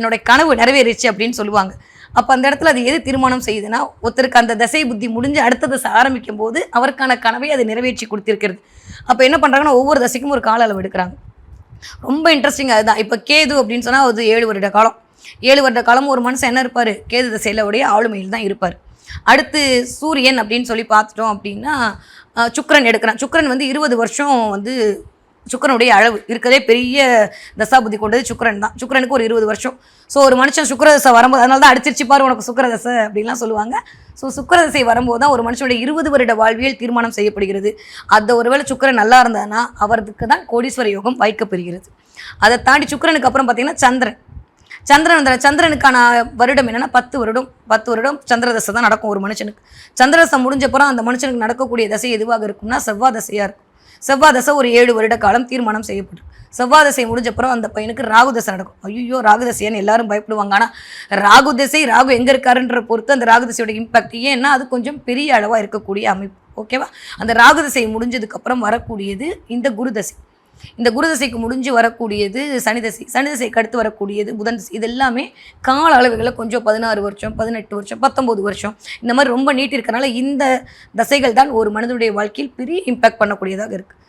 என்னோட கனவு நிறைவேறிச்சு அப்படின்னு சொல்லுவாங்க. அப்போ அந்த இடத்துல அது எது தீர்மானம் செய்யுதுன்னா ஒருத்தருக்கு அந்த தசை புத்தி முடிஞ்சு அடுத்த தசை ஆரம்பிக்கும் போது அவருக்கான கனவை அது நிறைவேற்றி கொடுத்திருக்கிறது. அப்போ என்ன பண்ணுறாங்கன்னா ஒவ்வொரு தசைக்கும் ஒரு கால அளவு எடுக்கிறாங்க. ரொம்ப இன்ட்ரெஸ்டிங் அதுதான் இப்போ கேது அப்படின்னு சொன்னால் அது ஏழு வருட காலம். ஏழு வருட காலம் ஒரு மனுஷன் என்ன இருப்பார்? கேது தசையில உடைய ஆளுமையில் தான் இருப்பார். அடுத்து சூரியன் அப்படின்னு சொல்லி பார்த்துட்டோம் அப்படின்னா சுக்கரன் எடுக்கிறான். சுக்கிரன் வந்து இருபது வருஷம் வந்து சுக்கிரனுடைய அளவு இருக்கிறதே பெரிய தசாபுத்தி கொண்டது சுக்கரன் தான். சுக்கிரனுக்கு ஒரு இருபது வருஷம். ஸோ ஒரு மனுஷன் சுக்கரதசை வரும்போது அதனால தான் அடிச்சிருச்சு பாரு உனக்கு சுக்கரதசை அப்படின்லாம் சொல்லுவாங்க. ஸோ சுக்கரதசை வரும்போது தான் ஒரு மனுஷனுடைய இருபது வருட வாழ்வியல் தீர்மானம் செய்யப்படுகிறது. அந்த ஒருவேளை சுக்கரன் நல்லா இருந்ததுன்னா அவருக்கு தான் கோடீஸ்வர யோகம் வாய்க்கப்பெறுகிறது அதை தாண்டி சுக்கிரனுக்கு அப்புறம் பார்த்தீங்கன்னா சந்திரன். சந்திரன் அந்த சந்திரனுக்கான வருடம் என்னென்னா பத்து வருடம். பத்து வருடம் சந்திரதசை தான் நடக்கும் ஒரு மனுஷனுக்கு. சந்திரதசை முடிஞ்சப்பறம் அந்த மனுஷனுக்கு நடக்கக்கூடிய தசை எதுவாக இருக்கும்னா செவ்வாய் தசையாக இருக்கும். செவ்வாய் தசை ஒரு ஏழு வருட காலம் தீர்மானம் செய்யப்பட்டு செவ்வாய் தசை முடிஞ்சப்பறம் அந்த பையனுக்கு ராகு தசை நடக்கும். ஐயோ ராகு தசைன்னு எல்லாரும் பயப்படுவாங்க. ஆனால் ராகு தசை ராகு எங்கே இருக்காருன்ற பொறுத்து அந்த ராகு தசையோட இம்பாக்ட் ஏன்னா அது கொஞ்சம் பெரிய அளவாக இருக்கக்கூடிய அமைப்பு. ஓகேவா அந்த ராகு தசை முடிஞ்சதுக்கப்புறம் வரக்கூடியது இந்த குரு தசை. இந்த குரு தசைக்கு முடிஞ்சு வரக்கூடியது சனி தசை சனி தசைக்கு அடுத்து வரக்கூடியது புதன் தசை இது எல்லாமே கால அளவுகளில் கொஞ்சம் பதினாறு வருஷம் பதினெட்டு வருஷம் பத்தொம்போது வருஷம். இந்த மாதிரி ரொம்ப நீட்டி இருக்கறனால இந்த தசைகள் தான் ஒரு மனிதனுடைய வாழ்க்கையில் பெரிய இம்பாக்ட் பண்ணக்கூடியதாக இருக்குது